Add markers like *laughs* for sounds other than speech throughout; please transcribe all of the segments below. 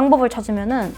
방법을 찾으면은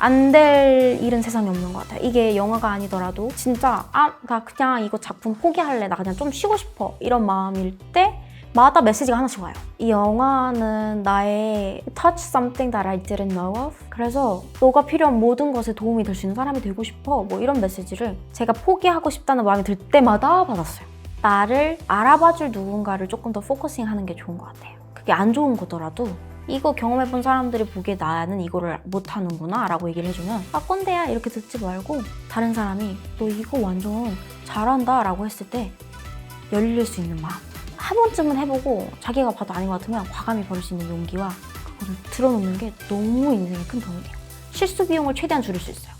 안 될 일은 세상에 없는 것 같아요. 이게 영화가 아니더라도 진짜 아 나 그냥 이거 작품 포기할래 나 그냥 좀 쉬고 싶어 이런 마음일 때 마다 메시지가 하나씩 와요. 이 영화는 나의 touch something that I didn't know of. 그래서 너가 필요한 모든 것에 도움이 될 수 있는 사람이 되고 싶어. 뭐 이런 메시지를 제가 포기하고 싶다는 마음이 들 때마다 받았어요. 나를 알아봐줄 누군가를 조금 더 포커싱 하는 게 좋은 것 같아요. 그게 안 좋은 거더라도 이거 경험해본 사람들이 보기에 나는 이거를 못하는구나 라고 얘기를 해주면 아 꼰대야 이렇게 듣지 말고 다른 사람이 너 이거 완전 잘한다 라고 했을 때 열릴 수 있는 마음. 한 번쯤은 해보고 자기가 봐도 아닌 것 같으면 과감히 버릴 수 있는 용기와 그거를 들어놓는 게 너무 인생에 큰 도움이 돼요. 실수 비용을 최대한 줄일 수 있어요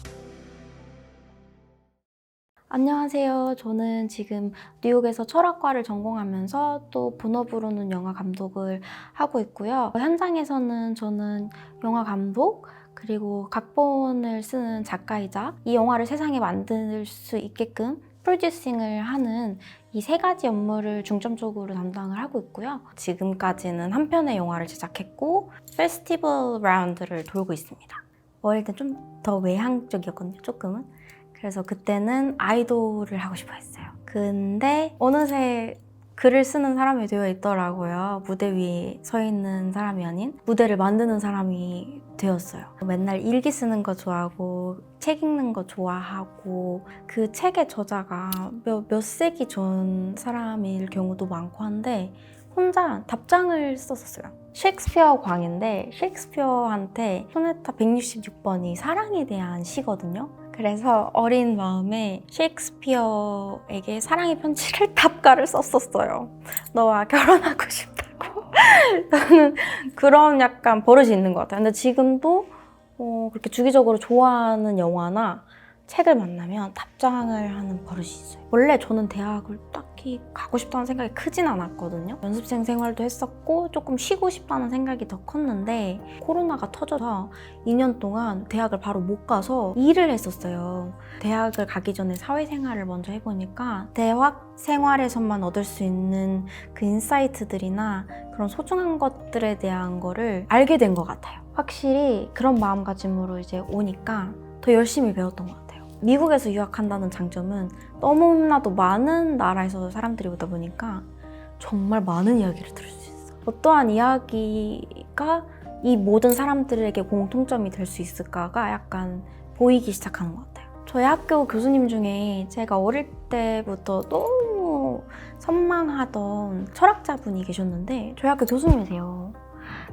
안녕하세요. 저는 지금 뉴욕에서 철학과를 전공하면서 또 본업으로는 영화 감독을 하고 있고요. 현장에서는 저는 영화 감독, 그리고 각본을 쓰는 작가이자 이 영화를 세상에 만들 수 있게끔 프로듀싱을 하는 이 세 가지 업무를 중점적으로 담당을 하고 있고요. 지금까지는 한 편의 영화를 제작했고 페스티벌 라운드를 돌고 있습니다. 어릴 때좀더 외향적이었거든요, 조금은. 그래서 그때는 아이돌을 하고 싶어 했어요. 근데 어느새 글을 쓰는 사람이 되어 있더라고요. 무대 위에 서 있는 사람이 아닌 무대를 만드는 사람이 되었어요. 맨날 일기 쓰는 거 좋아하고 책 읽는 거 좋아하고 그 책의 저자가 몇, 몇 세기 전 사람일 경우도 많고 한데 혼자 답장을 썼었어요. 셰익스피어 광인데 셰익스피어한테 소네타 166번이 사랑에 대한 시거든요. 그래서 어린 마음에 셰익스피어에게 사랑의 편지를 *laughs* 답가를 썼었어요. 너와 결혼하고 싶다고. *laughs* 저는 그런 약간 버릇이 있는 것 같아요. 근데 지금도 어, 그렇게 주기적으로 좋아하는 영화나 책을 만나면 답장을 하는 버릇이 있어요. 원래 저는 대학을 딱 히 가고 싶다는 생각이 크진 않았거든요. 연습생 생활도 했었고 조금 쉬고 싶다는 생각이 더 컸는데 코로나가 터져서 2년 동안 대학을 바로 못 가서 일을 했었어요. 대학을 가기 전에 사회생활을 먼저 해보니까 대학 생활에서만 얻을 수 있는 그 인사이트들이나 그런 소중한 것들에 대한 거를 알게 된 것 같아요. 확실히 그런 마음가짐으로 이제 오니까 더 열심히 배웠던 것 같아요. 미국에서 유학한다는 장점은 너무나도 많은 나라에서 사람들이 오다 보니까 정말 많은 이야기를 들을 수 있어. 어떠한 이야기가 이 모든 사람들에게 공통점이 될 수 있을까가 약간 보이기 시작하는 것 같아요. 저희 학교 교수님 중에 제가 어릴 때부터 너무 선망하던 철학자분이 계셨는데 저희 학교 교수님이세요.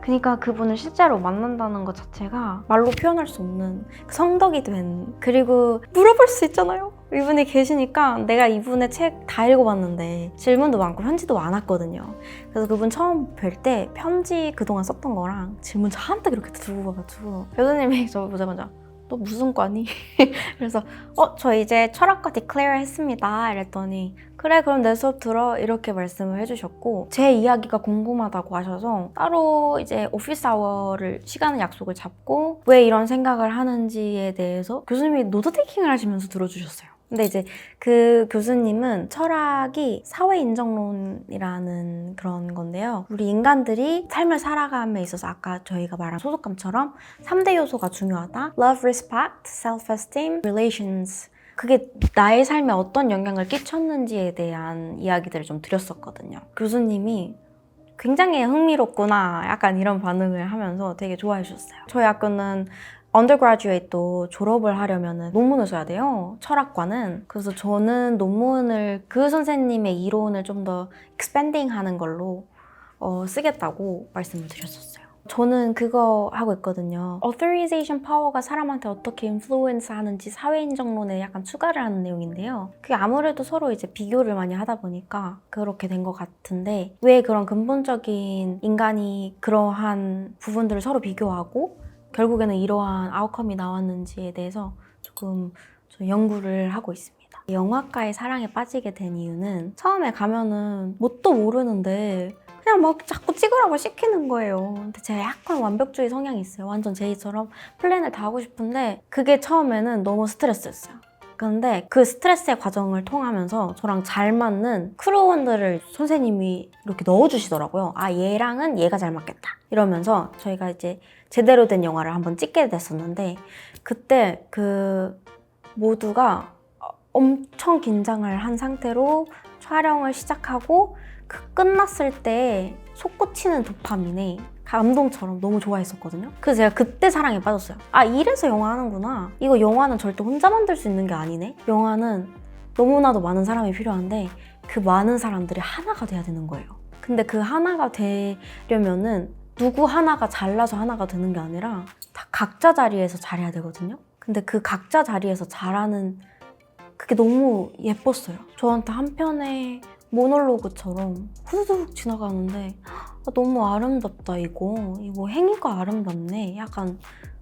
그러니까 그분을 실제로 만난다는 것 자체가 말로 표현할 수 없는 그 성덕이 된 그리고 물어볼 수 있잖아요. 이분이 계시니까 내가 이분의 책 다 읽어봤는데 질문도 많고 편지도 많았거든요. 그래서 그분 처음 뵐 때 편지 그동안 썼던 거랑 질문 잔뜩 이렇게 들고 와가지고 교수님이 *laughs* 저 보자마자 너 무슨 과니? *laughs* 그래서 어 저 이제 철학과 디클레어 했습니다. 이랬더니 그래 그럼 내 수업 들어 이렇게 말씀을 해주셨고 제 이야기가 궁금하다고 하셔서 따로 이제 오피스 아워를 시간을 약속을 잡고 왜 이런 생각을 하는지에 대해서 교수님이 노트 테이킹을 하시면서 들어주셨어요. 근데 이제 그 교수님은 철학이 사회 인정론이라는 그런 건데요. 우리 인간들이 삶을 살아감에 있어서 아까 저희가 말한 소속감처럼 3대 요소가 중요하다. Love, respect, self-esteem, relations. 그게 나의 삶에 어떤 영향을 끼쳤는지에 대한 이야기들을 좀 드렸었거든요. 교수님이 굉장히 흥미롭구나 약간 이런 반응을 하면서 되게 좋아해 주셨어요. 저희 학교는 언더그라듀에이트도 졸업을 하려면 논문을 써야 돼요. 철학과는. 그래서 저는 논문을 그 선생님의 이론을 좀 더 익스펜딩 하는 걸로 어, 쓰겠다고 말씀을 드렸었어요. 저는 그거 하고 있거든요. authorization power가 사람한테 어떻게 인플루언스 하는지 사회인정론에 약간 추가를 하는 내용인데요. 그게 아무래도 서로 이제 비교를 많이 하다 보니까 그렇게 된 것 같은데 왜 그런 근본적인 인간이 그러한 부분들을 서로 비교하고 결국에는 이러한 아웃컴이 나왔는지에 대해서 조금 저 연구를 하고 있습니다. 영화과의 사랑에 빠지게 된 이유는 처음에 가면은 뭣도 모르는데 그냥 막 자꾸 찍으라고 시키는 거예요. 근데 제가 약간 완벽주의 성향이 있어요. 완전 제이처럼 플랜을 다 하고 싶은데 그게 처음에는 너무 스트레스였어요. 근데 그 스트레스의 과정을 통하면서 저랑 잘 맞는 크루원들을 선생님이 이렇게 넣어주시더라고요. 아, 얘랑은 얘가 잘 맞겠다. 이러면서 저희가 이제 제대로 된 영화를 한번 찍게 됐었는데, 그때 그 모두가 엄청 긴장을 한 상태로 촬영을 시작하고, 그 끝났을 때 솟구치는 도파민에 감동처럼 너무 좋아했었거든요. 그래서 제가 그때 사랑에 빠졌어요. 아, 이래서 영화 하는구나. 이거 영화는 절대 혼자 만들 수 있는 게 아니네. 영화는 너무나도 많은 사람이 필요한데 그 많은 사람들이 하나가 돼야 되는 거예요. 근데 그 하나가 되려면은 누구 하나가 잘나서 하나가 되는 게 아니라 다 각자 자리에서 잘해야 되거든요. 근데 그 각자 자리에서 잘하는 그게 너무 예뻤어요. 저한테 한편의 모놀로그처럼 후두둑 지나가는데 아, 너무 아름답다 이거. 이거 행위가 아름답네. 약간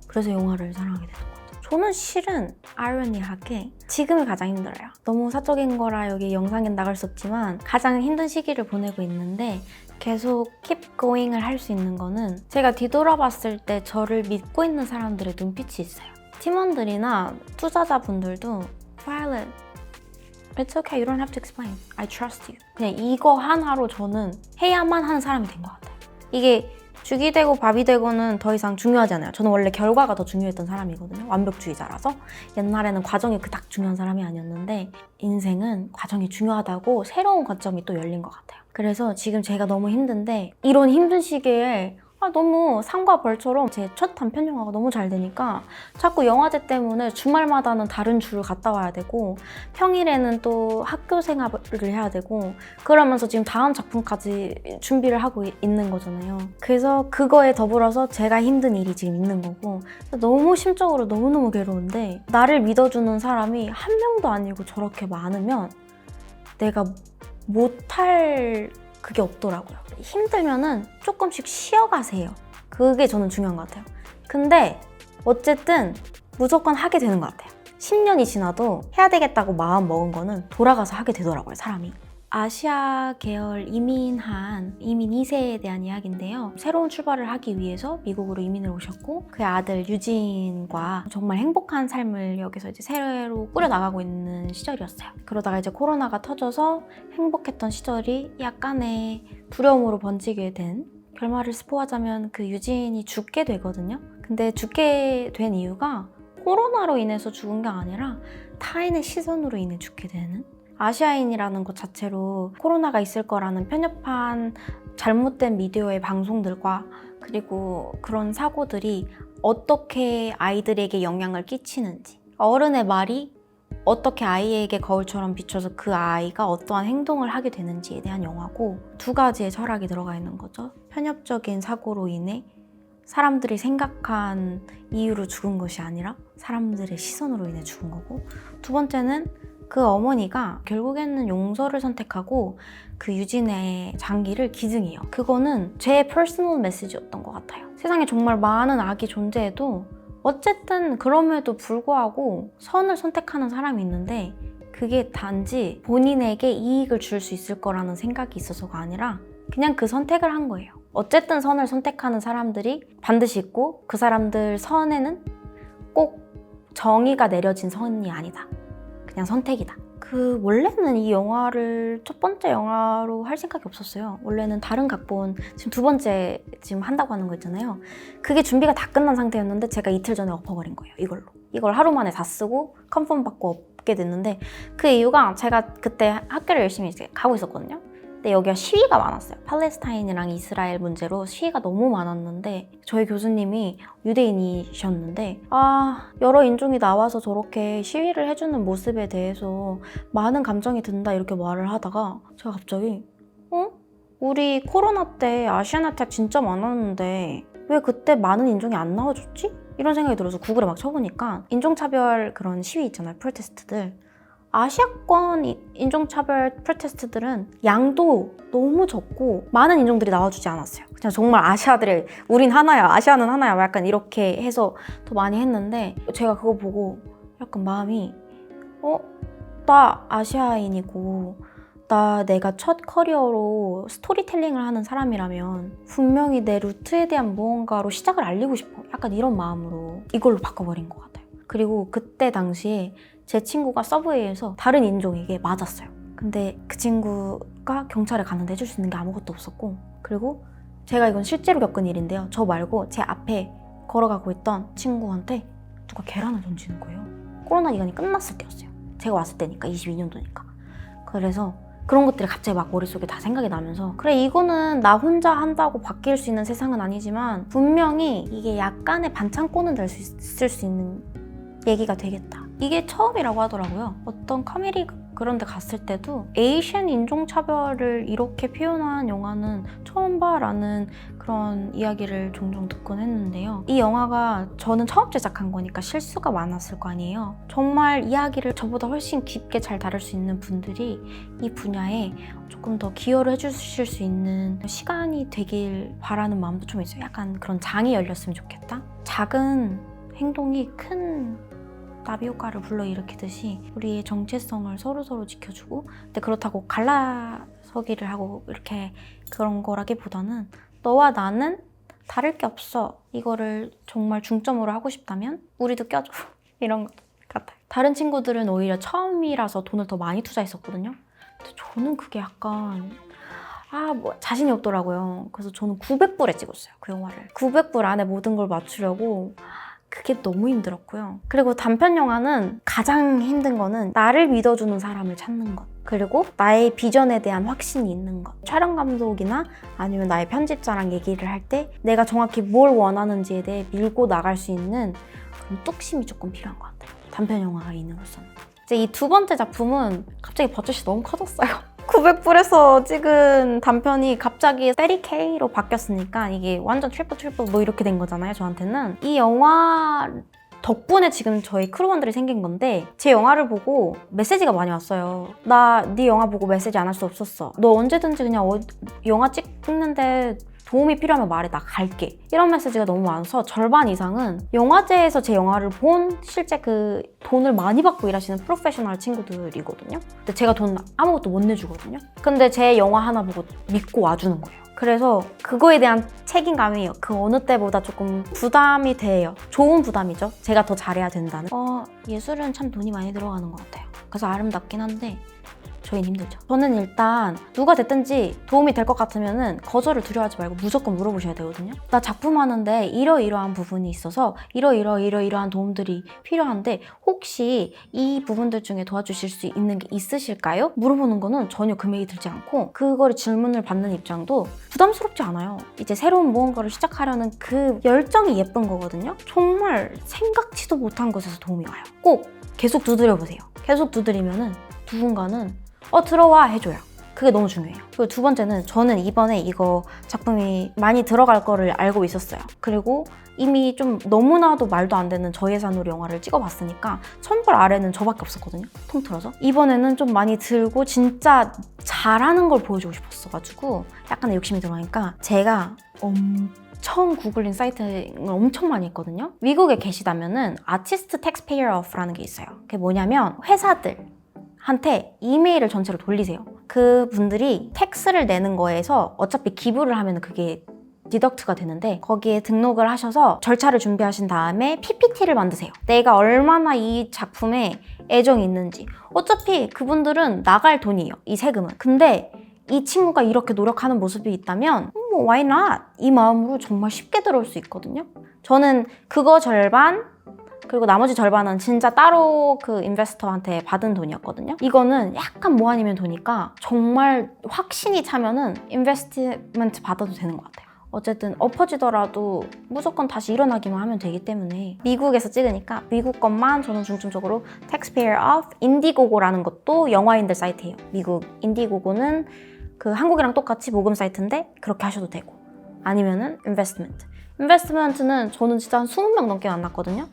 그래서 영화를 사랑하게 되는 것 같아요. 저는 실은 아이러니하게 지금이 가장 힘들어요. 너무 사적인 거라 여기 영상에 나갈 수 없지만 가장 힘든 시기를 보내고 있는데 계속 keep going을 할 수 있는 거는 제가 뒤돌아봤을 때 저를 믿고 있는 사람들의 눈빛이 있어요. 팀원들이나 투자자분들도 Violet It's okay. You don't have to explain. I trust you. 그냥 이거 하나로 저는 해야만 하는 사람이 된 것 같아요. 이게 죽이 되고 밥이 되고는 더 이상 중요하지 않아요. 저는 원래 결과가 더 중요했던 사람이거든요. 완벽주의자라서. 옛날에는 과정이 그닥 중요한 사람이 아니었는데 인생은 과정이 중요하다고 새로운 관점이 또 열린 것 같아요. 그래서 지금 제가 너무 힘든데 이런 힘든 시기에 아, 너무 상과 벌처럼 제 첫 단편 영화가 너무 잘 되니까 자꾸 영화제 때문에 주말마다는 다른 주를 갔다 와야 되고 평일에는 또 학교 생활을 해야 되고 그러면서 지금 다음 작품까지 준비를 하고 이- 있는 거잖아요. 그래서 그거에 더불어서 제가 힘든 일이 지금 있는 거고 너무 심적으로 너무너무 괴로운데 나를 믿어주는 사람이 한 명도 아니고 저렇게 많으면 내가 못할 그게 없더라고요. 힘들면은 조금씩 쉬어가세요. 그게 저는 중요한 것 같아요. 근데 어쨌든 무조건 하게 되는 것 같아요. 10년이 지나도 해야 되겠다고 마음 먹은 거는 돌아가서 하게 되더라고요, 사람이. 아시아 계열 이민한 이민 2세에 대한 이야기인데요. 새로운 출발을 하기 위해서 미국으로 이민을 오셨고 그의 아들 유진과 정말 행복한 삶을 여기서 이제 새로 꾸려나가고 있는 시절이었어요. 그러다가 이제 코로나가 터져서 행복했던 시절이 약간의 두려움으로 번지게 된 결말을 스포하자면 그 유진이 죽게 되거든요. 근데 죽게 된 이유가 코로나로 인해서 죽은 게 아니라 타인의 시선으로 인해 죽게 되는 아시아인이라는 것 자체로 코로나가 있을 거라는 편협한 잘못된 미디어의 방송들과 그리고 그런 사고들이 어떻게 아이들에게 영향을 끼치는지 어른의 말이 어떻게 아이에게 거울처럼 비춰서 그 아이가 어떠한 행동을 하게 되는지에 대한 영화고 두 가지의 철학이 들어가 있는 거죠. 편협적인 사고로 인해 사람들이 생각한 이유로 죽은 것이 아니라 사람들의 시선으로 인해 죽은 거고 두 번째는 그 어머니가 결국에는 용서를 선택하고 그 유진의 장기를 기증해요. 그거는 제 퍼스널 메시지였던 것 같아요. 세상에 정말 많은 악이 존재해도 어쨌든 그럼에도 불구하고 선을 선택하는 사람이 있는데 그게 단지 본인에게 이익을 줄 수 있을 거라는 생각이 있어서가 아니라 그냥 그 선택을 한 거예요. 어쨌든 선을 선택하는 사람들이 반드시 있고 그 사람들 선에는 꼭 정의가 내려진 선이 아니다. 그냥 선택이다. 그 원래는 이 영화를 첫 번째 영화로 할 생각이 없었어요. 원래는 다른 각본 지금 두 번째 지금 한다고 하는 거 있잖아요. 그게 준비가 다 끝난 상태였는데 제가 이틀 전에 엎어버린 거예요. 이걸로. 이걸 하루 만에 다 쓰고 컨펌 받고 엎게 됐는데 그 이유가 제가 그때 학교를 열심히 이제 가고 있었거든요. 근데 여기가 시위가 많았어요. 팔레스타인이랑 이스라엘 문제로 시위가 너무 많았는데 저희 교수님이 유대인이셨는데 아 여러 인종이 나와서 저렇게 시위를 해주는 모습에 대해서 많은 감정이 든다 이렇게 말을 하다가 제가 갑자기 어? 우리 코로나 때 아시안 아택 진짜 많았는데 왜 그때 많은 인종이 안 나와줬지? 이런 생각이 들어서 구글에 막 쳐보니까 인종차별 그런 시위 있잖아요 프로테스트들 아시아권 이- 인종차별 프로테스트들은 양도 너무 적고 많은 인종들이 나와주지 않았어요. 그냥 정말 아시아들의 우린 하나야, 아시아는 하나야, 약간 이렇게 해서 더 많이 했는데 제가 그거 보고 약간 마음이 어? 나 아시아인이고 나 내가 첫 커리어로 스토리텔링을 하는 사람이라면 분명히 내 루트에 대한 무언가로 시작을 알리고 싶어. 약간 이런 마음으로 이걸로 바꿔버린 것 같아요. 그리고 그때 당시에 제 친구가 서브웨이에서 다른 인종에게 맞았어요. 근데 그 친구가 경찰에 갔는데 해줄 수 있는 게 아무것도 없었고 그리고 제가 이건 실제로 겪은 일인데요. 저 말고 제 앞에 걸어가고 있던 친구한테 누가 계란을 던지는 거예요. 코로나 기간이 끝났을 때였어요. 제가 왔을 때니까 22년도니까. 그래서 그런 것들이 갑자기 막 머릿속에 다 생각이 나면서 그래 이거는 나 혼자 한다고 바뀔 수 있는 세상은 아니지만 분명히 이게 약간의 반창고는 될 수 있을 수 있는 얘기가 되겠다. 이게 처음이라고 하더라고요. 어떤 커뮤니 그런 데 갔을 때도 에이션 인종차별을 이렇게 표현한 영화는 처음 봐라는 그런 이야기를 종종 듣곤 했는데요. 이 영화가 저는 처음 제작한 거니까 실수가 많았을 거 아니에요. 정말 이야기를 저보다 훨씬 깊게 잘 다룰 수 있는 분들이 이 분야에 조금 더 기여를 해주실 수 있는 시간이 되길 바라는 마음도 좀 있어요. 약간 그런 장이 열렸으면 좋겠다. 작은 행동이 큰 나비 효과를 불러일으키듯이 우리의 정체성을 서로서로 지켜주고 근데 그렇다고 갈라서기를 하고 이렇게 그런 거라기보다는 너와 나는 다를 게 없어 이거를 정말 중점으로 하고 싶다면 우리도 껴줘 *laughs* 이런 것 같아요 다른 친구들은 오히려 처음이라서 돈을 더 많이 투자했었거든요 근데 저는 그게 약간 아, 뭐 자신이 없더라고요. 그래서 저는 900불에 찍었어요. 그 영화를. 900불 안에 모든 걸 맞추려고 그게 너무 힘들었고요. 그리고 단편 영화는 가장 힘든 거는 나를 믿어주는 사람을 찾는 것. 그리고 나의 비전에 대한 확신이 있는 것. 촬영 감독이나 아니면 나의 편집자랑 얘기를 할 때 내가 정확히 뭘 원하는지에 대해 밀고 나갈 수 있는 그런 뚝심이 조금 필요한 것 같아요. 단편 영화가 있는으로서는. 이제 이 두 번째 작품은 갑자기 버젯이 너무 커졌어요. 900불에서 찍은 단편이 갑자기 30K로 바뀌었으니까 이게 완전 트리플 트리플 뭐 이렇게 된 거잖아요, 저한테는. 이 영화 덕분에 지금 저희 크루원들이 생긴 건데 제 영화를 보고 메시지가 많이 왔어요. 나 네 영화 보고 메시지 안 할 수 없었어. 너 언제든지 그냥 어, 영화 찍는데 도움이 필요하면 말해 나 갈게. 이런 메시지가 너무 많아서 절반 이상은 영화제에서 제 영화를 본 실제 그 돈을 많이 받고 일하시는 프로페셔널 친구들이거든요. 근데 제가 돈 아무것도 못 내주거든요. 근데 제 영화 하나 보고 믿고 와주는 거예요. 그래서 그거에 대한 책임감이 그 어느 때보다 조금 부담이 돼요. 좋은 부담이죠. 제가 더 잘해야 된다는. 어, 예술은 참 돈이 많이 들어가는 것 같아요. 그래서 아름답긴 한데 저희는 힘들죠. 저는 일단 누가 됐든지 도움이 될 것 같으면은 거절을 두려워하지 말고 무조건 물어보셔야 되거든요. 나 작품 하는데 이러이러한 부분이 있어서 이러이러 이러이러한 도움들이 필요한데 혹시 이 부분들 중에 도와주실 수 있는 게 있으실까요? 물어보는 거는 전혀 금액이 들지 않고 그거를 질문을 받는 입장도 부담스럽지 않아요. 이제 새로운 무언가를 시작하려는 그 열정이 예쁜 거거든요. 정말 생각지도 못한 곳에서 도움이 와요. 꼭 계속 두드려 보세요. 계속 두드리면은 누군가는 어 들어와 해줘요. 그게 너무 중요해요. 그리고 두 번째는 저는 이번에 이거 작품이 많이 들어갈 거를 알고 있었어요. 그리고 이미 좀 너무나도 말도 안 되는 저예산으로 영화를 찍어봤으니까 천불 아래는 저밖에 없었거든요. 통틀어서. 이번에는 좀 많이 들고 진짜 잘하는 걸 보여주고 싶었어가지고 약간의 욕심이 들어가니까 제가 엄청 구글링 사이트를 엄청 많이 했거든요. 미국에 계시다면은 아티스트 텍스페이어 오프라는 게 있어요. 그게 뭐냐면 회사들 한테 이메일을 전체로 돌리세요. 그 분들이 텍스를 내는 거에서 어차피 기부를 하면 그게 디덕트가 되는데 거기에 등록을 하셔서 절차를 준비하신 다음에 PPT를 만드세요. 내가 얼마나 이 작품에 애정이 있는지. 어차피 그분들은 나갈 돈이에요. 이 세금은. 근데 이 친구가 이렇게 노력하는 모습이 있다면 뭐 why not? 이 마음으로 정말 쉽게 들어올 수 있거든요. 저는 그거 절반 그리고 나머지 절반은 진짜 따로 그 인베스터한테 받은 돈이었거든요. 이거는 약간 뭐 아니면 도니까 정말 확신이 차면은 인베스트먼트 받아도 되는 것 같아요. 어쨌든 엎어지더라도 무조건 다시 일어나기만 하면 되기 때문에 미국에서 찍으니까 미국 것만 저는 중점적으로 Taxpayer of Indiegogo라는 것도 영화인들 사이트예요. 미국 인디고고는 그 한국이랑 똑같이 모금 사이트인데 그렇게 하셔도 되고 아니면은 인베스트먼트. 인베스트먼트는 저는 진짜 한 20명 넘게 만났거든요.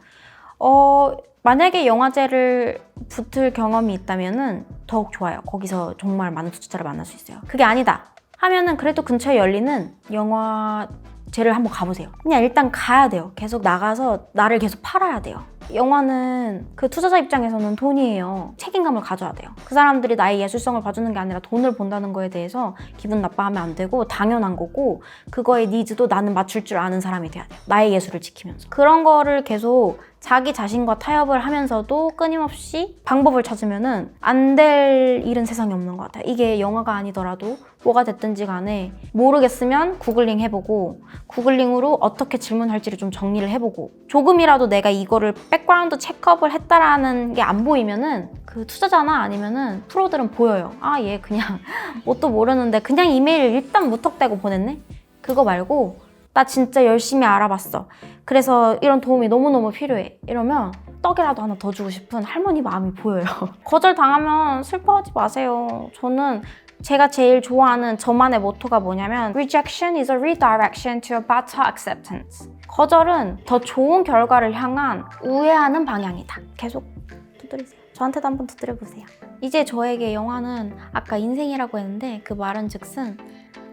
어, 만약에 영화제를 붙을 경험이 있다면은 더욱 좋아요. 거기서 정말 많은 투자자를 만날 수 있어요. 그게 아니다. 하면은 그래도 근처에 열리는 영화제를 한번 가보세요. 그냥 일단 가야 돼요. 계속 나가서 나를 계속 팔아야 돼요. 영화는 그 투자자 입장에서는 돈이에요. 책임감을 가져야 돼요. 그 사람들이 나의 예술성을 봐주는 게 아니라 돈을 본다는 거에 대해서 기분 나빠하면 안 되고 당연한 거고 그거의 니즈도 나는 맞출 줄 아는 사람이 돼야 돼요. 나의 예술을 지키면서. 그런 거를 계속 자기 자신과 타협을 하면서도 끊임없이 방법을 찾으면은 안 될 일은 세상에 없는 것 같아요. 이게 영화가 아니더라도 뭐가 됐든지 간에 모르겠으면 구글링 해보고 구글링으로 어떻게 질문할지를 좀 정리를 해보고 조금이라도 내가 이거를 백 그라운드 체크업을 했다라는 게 안 보이면은 그 투자자나 아니면은 프로들은 보여요. 아 얘 그냥 *laughs* 뭣도 모르는데 그냥 이메일 일단 무턱대고 보냈네. 그거 말고 나 진짜 열심히 알아봤어. 그래서 이런 도움이 너무너무 필요해. 이러면 떡이라도 하나 더 주고 싶은 할머니 마음이 보여요. *laughs* 거절 당하면 슬퍼하지 마세요. 저는 제가 제일 좋아하는 저만의 모토가 뭐냐면 Rejection is a redirection to a better acceptance. 거절은 더 좋은 결과를 향한 우회하는 방향이다. 계속 두드리세요. 저한테도 한번 두드려 보세요. 이제 저에게 영화는 아까 인생이라고 했는데 그 말은 즉슨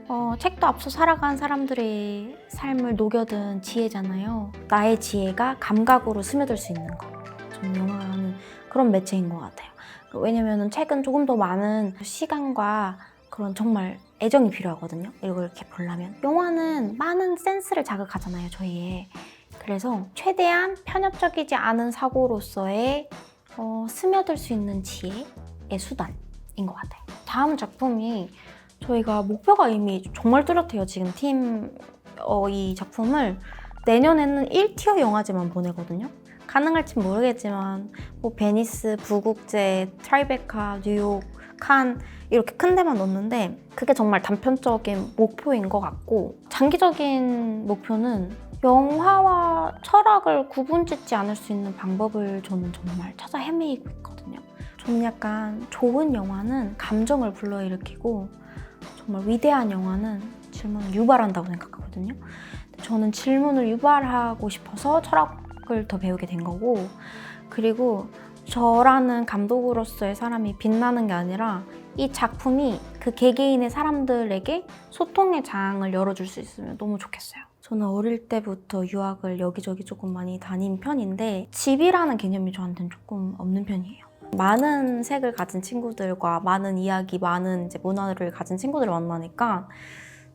어, 책도 앞서 살아간 사람들의 삶을 녹여든 지혜잖아요. 나의 지혜가 감각으로 스며들 수 있는 거. 저는 영화는 그런 매체인 것 같아요. 왜냐면 책은 조금 더 많은 시간과 그런 정말 애정이 필요하거든요. 이걸 이렇게 보려면. 영화는 많은 센스를 자극하잖아요, 저희의. 그래서 최대한 편협적이지 않은 사고로서의 어, 스며들 수 있는 지혜의 수단인 것 같아요. 다음 작품이 저희가 목표가 이미 정말 뚜렷해요. 지금 팀, 어, 이 작품을 내년에는 1티어 영화제만 보내거든요. 가능할지 모르겠지만 뭐 베니스, 부국제, 트라이베카, 뉴욕, 칸 이렇게 큰 데만 넣는데 그게 정말 단편적인 목표인 것 같고 장기적인 목표는 영화와 철학을 구분짓지 않을 수 있는 방법을 저는 정말 찾아 헤매이고 있거든요. 저는 약간 좋은 영화는 감정을 불러일으키고 정말 위대한 영화는 질문을 유발한다고 생각하거든요. 저는 질문을 유발하고 싶어서 철학 을 더 배우게 된 거고, 그리고 저라는 감독으로서의 사람이 빛나는 게 아니라 이 작품이 그 개개인의 사람들에게 소통의 장을 열어줄 수 있으면 너무 좋겠어요. 저는 어릴 때부터 유학을 여기저기 조금 많이 다닌 편인데 집이라는 개념이 저한테는 조금 없는 편이에요. 많은 색을 가진 친구들과 많은 이야기, 많은 이제 문화를 가진 친구들을 만나니까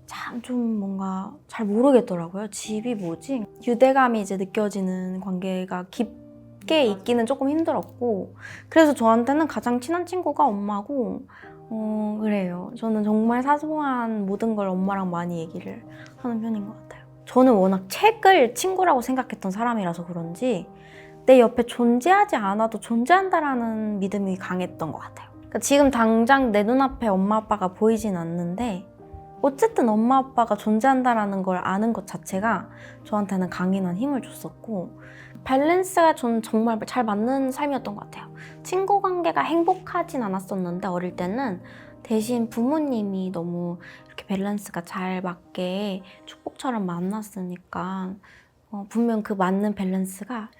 참 좀 뭔가 잘 모르겠더라고요. 집이 뭐지? 유대감이 이제 느껴지는 관계가 깊게 있기는 조금 힘들었고 그래서 저한테는 가장 친한 친구가 엄마고 어 그래요. 저는 정말 사소한 모든 걸 엄마랑 많이 얘기를 하는 편인 것 같아요. 저는 워낙 책을 친구라고 생각했던 사람이라서 그런지 내 옆에 존재하지 않아도 존재한다라는 믿음이 강했던 것 같아요. 그러니까 지금 당장 내 눈앞에 엄마 아빠가 보이진 않는데 어쨌든 엄마 아빠가 존재한다라는 걸 아는 것 자체가 저한테는 강인한 힘을 줬었고 밸런스가 전 정말 잘 맞는 삶이었던 것 같아요. 친구 관계가 행복하진 않았었는데 어릴 때는 대신 부모님이 너무 이렇게 밸런스가 잘 맞게 축복처럼 만났으니까 어, 분명 그 맞는 밸런스가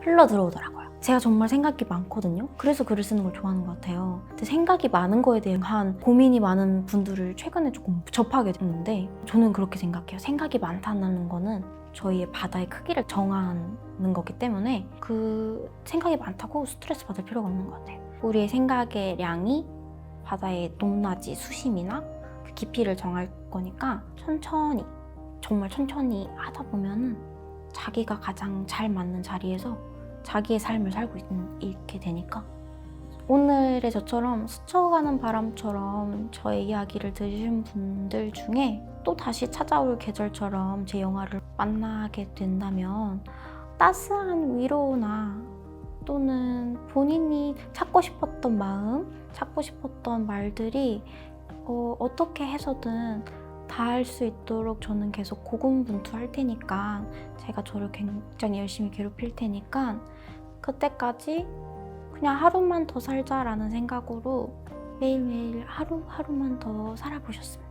흘러 들어오더라고요. 제가 정말 생각이 많거든요. 그래서 글을 쓰는 걸 좋아하는 것 같아요. 생각이 많은 거에 대한 고민이 많은 분들을 최근에 조금 접하게 됐는데 저는 그렇게 생각해요. 생각이 많다는 거는 저희의 바다의 크기를 정하는 거기 때문에 그 생각이 많다고 스트레스 받을 필요가 없는 것 같아요. 우리의 생각의 량이 바다의 높낮이 수심이나 그 깊이를 정할 거니까 천천히 정말 천천히 하다 보면은 자기가 가장 잘 맞는 자리에서 자기의 삶을 살고 있, 있게 되니까. 오늘의 저처럼 스쳐가는 바람처럼 저의 이야기를 들으신 분들 중에 또 다시 찾아올 계절처럼 제 영화를 만나게 된다면 따스한 위로나 또는 본인이 찾고 싶었던 마음, 찾고 싶었던 말들이 어, 어떻게 해서든 닿을 수 있도록 저는 계속 고군분투할 테니까 제가 저를 굉장히 열심히 괴롭힐 테니까 그때까지 그냥 하루만 더 살자라는 생각으로 매일매일 하루하루만 더 살아보셨으면.